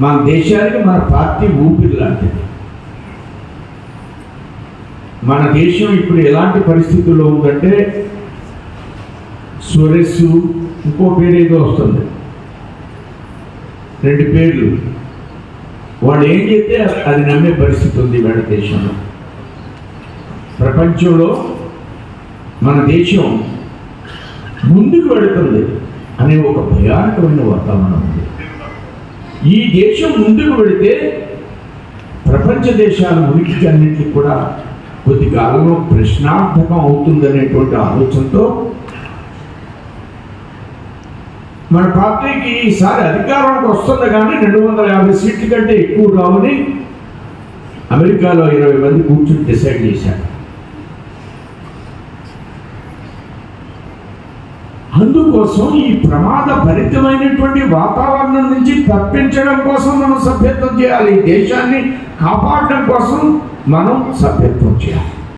మన దేశానికి మన పార్టీ ఊపిరి లాంటిది. మన దేశం ఇప్పుడు ఎలాంటి పరిస్థితుల్లో ఉందంటే సురెస్సు ఇంకో పేరు ఏదో వస్తుంది. రెండు పేర్లు. వాళ్ళు ఏం చెప్తే అది నమ్మే పరిస్థితి ఉంది మన దేశంలో. ప్రపంచంలో మన దేశం ముందుకు వెళుతుంది అనే ఒక భయానకమైన వాతావరణం ఉంది. ఈ దేశం ముందుకు వెళితే ప్రపంచ దేశాల ఉనికికి అన్నింటికి కూడా కొద్ది కాలంలో ప్రశ్నార్థకం అవుతుందనేటువంటి ఆలోచనతో మన పార్టీకి ఈసారి అధికారంలోకి వస్తుంది కానీ రెండు వందల యాభై సీట్ల కంటే ఎక్కువ రావని అమెరికాలో ఇరవై మంది కూర్చుని డిసైడ్ చేశారు. అందుకోసం ఈ ప్రమాద భరితమైనటువంటి వాతావరణం నుంచి తప్పించడం కోసం మనం సభ్యత్వం చేయాలి. దేశాన్ని కాపాడడం కోసం మనం సభ్యత్వం చేయాలి.